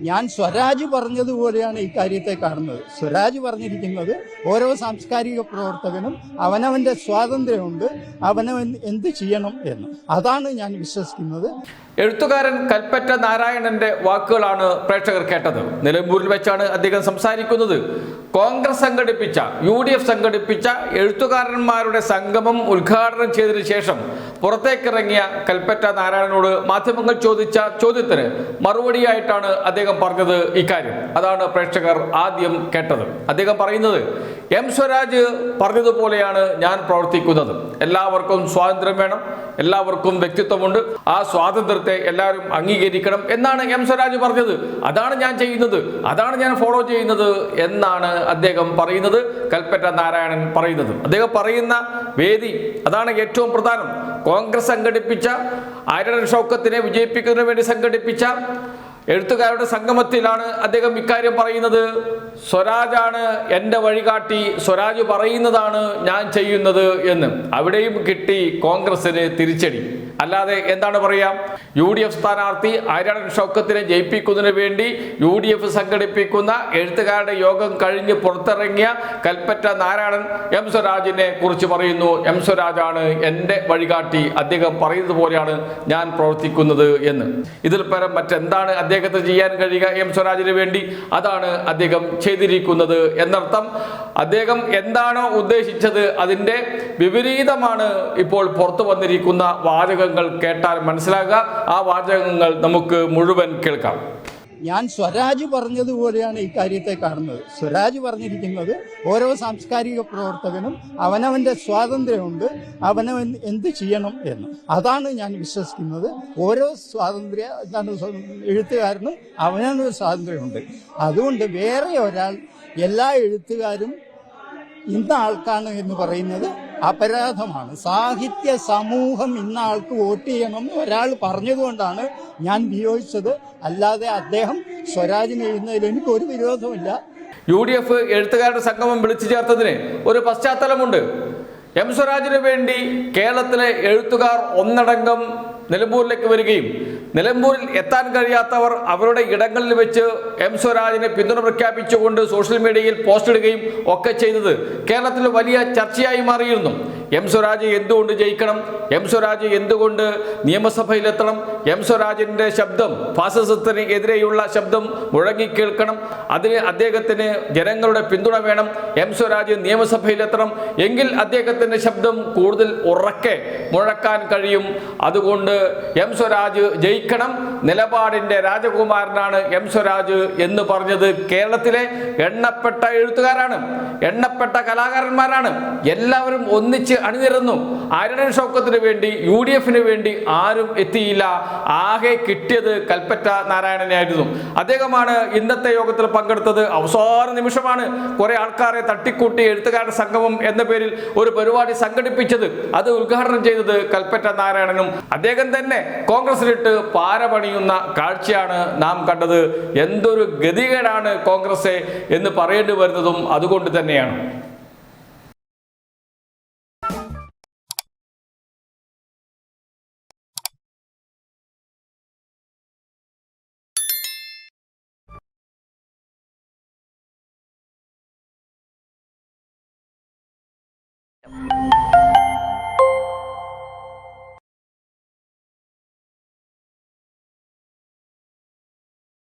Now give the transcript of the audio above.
ഞാൻ സ്വരാജ് പറഞ്ഞതുപോലെയാണ് ഈ കാര്യത്തെ കാണുന്നത്. സ്വരാജ് പറഞ്ഞിരിക്കുന്നത് ഓരോ സാംസ്കാരിക പ്രവർത്തകനും അവനവന്റെ സ്വാതന്ത്ര്യമുണ്ട് അവനവൻ എന്ത് ചെയ്യണം എന്ന്. അതാണ് ഞാൻ വിശ്വസിക്കുന്നത്. എഴുത്തുകാരൻ കൽപ്പറ്റ നാരായണന്റെ വാക്കുകളാണ് പ്രേക്ഷകർ കേട്ടത്. നിലമ്പൂരിൽ വെച്ചാണ് അദ്ദേഹം സംസാരിക്കുന്നത്. കോൺഗ്രസ് സംഘടിപ്പിച്ച യു ഡി എഫ് സംഘടിപ്പിച്ച എഴുത്തുകാരന്മാരുടെ സംഗമം ഉദ്ഘാടനം ചെയ്തതിനു ശേഷം പുറത്തേക്കിറങ്ങിയ കൽപ്പറ്റ നാരായണനോട് മാധ്യമങ്ങൾ ചോദിച്ച ചോദ്യത്തിന് മറുപടിയായിട്ടാണ് അദ്ദേഹം പറഞ്ഞത് ഇക്കാര്യം. അതാണ് പ്രേക്ഷകർ ആദ്യം കേട്ടത്. അദ്ദേഹം പറയുന്നത് എം സ്വരാജ് പറഞ്ഞതുപോലെയാണ് ഞാൻ പ്രവർത്തിക്കുന്നത്. എല്ലാവർക്കും സ്വാതന്ത്ര്യം വേണം. എല്ലാവർക്കും വ്യക്തിത്വമുണ്ട്. ആ സ്വാതന്ത്ര്യത്തെ എല്ലാവരും അംഗീകരിക്കണം എന്നാണ് എം സ്വരാജ് പറഞ്ഞത്. അതാണ് ഞാൻ ചെയ്യുന്നത്. അതാണ് ഞാൻ ഫോളോ ചെയ്യുന്നത് എന്നാണ് അദ്ദേഹം പറയുന്നത്. കൽപ്പറ്റ നാരായണൻ പറയുന്നത്. അദ്ദേഹം പറയുന്ന വേദി അതാണ് ഏറ്റവും പ്രധാനം. കോൺഗ്രസ് സംഘടിപ്പിച്ച ആര്യടൻ ഷൗക്കത്തിനെ വിജയിപ്പിക്കുന്നതിന് വേണ്ടി സംഘടിപ്പിച്ച എഴുത്തുകാരുടെ സംഗമത്തിലാണ് അദ്ദേഹം ഇക്കാര്യം പറയുന്നത്. സ്വരാജാണ് എന്റെ വഴികാട്ടി സ്വരാജ് പറയുന്നതാണ് ഞാൻ ചെയ്യുന്നത് എന്ന്. അവിടെയും കിട്ടി കോൺഗ്രസിന് തിരിച്ചടി. അല്ലാതെ എന്താണ് പറയാ? യു ഡി എഫ് സ്ഥാനാർത്ഥി ആര്യാടൻ ഷൗക്കത്തിനെ ജയിപ്പിക്കുന്നതിന് വേണ്ടി യു ഡി എഫ് സംഘടിപ്പിക്കുന്ന എഴുത്തുകാരുടെ യോഗം കഴിഞ്ഞ് പുറത്തിറങ്ങിയ കൽപ്പറ്റ നാരായണൻ എം സ്വരാജിനെ കുറിച്ച് പറയുന്നു. എം സ്വരാജാണ് എന്റെ വഴികാട്ടി. അദ്ദേഹം പറയുന്നത് പോലെയാണ് ഞാൻ പ്രവർത്തിക്കുന്നത് എന്ന്. ഇതിൽ പരം മറ്റെന്താണ് അദ്ദേഹത്തെ ചെയ്യാൻ കഴിയുക എം സ്വരാജിന് വേണ്ടി? അതാണ് അദ്ദേഹം ചെയ്തിരിക്കുന്നത്. എന്നർത്ഥം അദ്ദേഹം എന്താണോ ഉദ്ദേശിച്ചത്? അതിന്റെ വിപരീതമാണ് ഇപ്പോൾ പുറത്തു വന്നിരിക്കുന്ന വാചകങ്ങൾ കേട്ടാൽ മനസ്സിലാകുക. ആ വാചകങ്ങൾ നമുക്ക് മുഴുവൻ കേൾക്കാം. ഞാൻ സ്വരാജ് പറഞ്ഞതുപോലെയാണ് ഈ കാര്യത്തെ കാണുന്നത്. സ്വരാജ് പറഞ്ഞിരിക്കുന്നത് ഓരോ സാംസ്കാരിക പ്രവർത്തകനും അവനവന്റെ സ്വാതന്ത്ര്യമുണ്ട് അവനവൻ എന്ത് ചെയ്യണം എന്ന്. അതാണ് ഞാൻ വിശ്വസിക്കുന്നത്. ഓരോ സ്വാതന്ത്ര്യ എഴുത്തുകാരനും അവനവൻ സ്വാതന്ത്ര്യമുണ്ട്. അതുകൊണ്ട് വേറെ ഒരാൾ എല്ലാ എഴുത്തുകാരും ഇന്ന ആൾക്കാണ് എന്ന് പറയുന്നത് അപരാധമാണ്. സാഹിത്യ സമൂഹം ഇന്ന ആൾക്ക് വോട്ട് ചെയ്യണം എന്ന് ഒരാൾ പറഞ്ഞതുകൊണ്ടാണ് ഞാൻ വിയോജിച്ചത്. അല്ലാതെ അദ്ദേഹം സ്വരാജിന് എഴുതുന്നതിൽ എനിക്ക് ഒരു വിരോധമില്ല യു ഡി എഫ് എഴുത്തുകാരുടെ സംഗമം വിളിച്ചു ചേർത്തതിന് ഒരു പശ്ചാത്തലമുണ്ട്. എം സ്വരാജിന് വേണ്ടി കേരളത്തിലെ എഴുത്തുകാർ ഒന്നടങ്കം നിലമ്പൂരിലേക്ക് വരികയും നിലമ്പൂരിൽ എത്താൻ കഴിയാത്തവർ അവരുടെ ഇടങ്ങളിൽ വെച്ച് എം സ്വരാജിനെ പിന്തുണ പ്രഖ്യാപിച്ചുകൊണ്ട് സോഷ്യൽ മീഡിയയിൽ പോസ്റ്റ് ഇടുകയും ഒക്കെ ചെയ്തത് കേരളത്തിൽ വലിയ ചർച്ചയായി മാറിയിരുന്നു. എം സ്വരാജ് എന്തുകൊണ്ട് ജയിക്കണം? എം സ്വരാജ് എന്തുകൊണ്ട് നിയമസഭയിലെത്തണം? എം സ്വരാജിന്റെ ശബ്ദം ഫാസിസത്തിന് എതിരെയുള്ള ശബ്ദം മുഴങ്ങിക്കേൾക്കണം അതിന് അദ്ദേഹത്തിന് ജനങ്ങളുടെ പിന്തുണ വേണം. എം സ്വരാജ് നിയമസഭയിലെത്തണം. എങ്കിൽ അദ്ദേഹത്തിന്റെ ശബ്ദം കൂടുതൽ ഉറക്കെ മുഴക്കാൻ കഴിയും. അതുകൊണ്ട് എം സ്വരാജ് ജയിക്കണം. നിലപാടിന്റെ രാജകുമാരനാണ് എം സ്വരാജ് എന്ന് പറഞ്ഞത് കേരളത്തിലെ എണ്ണപ്പെട്ട എഴുത്തുകാരാണ്. എണ്ണപ്പെട്ട കലാകാരന്മാരാണ്. എല്ലാവരും ഒന്നിച്ച് അണിനിരന്നു. ആരുടെ ഷൗക്കത്തിന് വേണ്ടി യു ഡി എഫിന് വേണ്ടി ആരും എത്തിയില്ല. ആകെ കിട്ടിയത് കൽപ്പറ്റ നാരായണനായിരുന്നു അദ്ദേഹമാണ് ഇന്നത്തെ യോഗത്തിൽ പങ്കെടുത്തത്. അവസാന നിമിഷമാണ് കുറെ ആൾക്കാരെ തട്ടിക്കൂട്ടി എഴുത്തുകാരുടെ സംഗമം എന്ന പേരിൽ ഒരു പരിപാടി സംഘടിപ്പിച്ചത്. അത് ഉദ്ഘാടനം ചെയ്തത് കൽപ്പറ്റ നാരായണനും അദ്ദേഹം തന്നെ കോൺഗ്രസിലിട്ട് പാരപണിയുന്ന കാഴ്ചയാണ് നാം കണ്ടത്. എന്തൊരു ഗതികേടാണ് കോൺഗ്രസ് എന്ന് പറയേണ്ടി വരുന്നതും അതുകൊണ്ട് തന്നെയാണ്. Yep.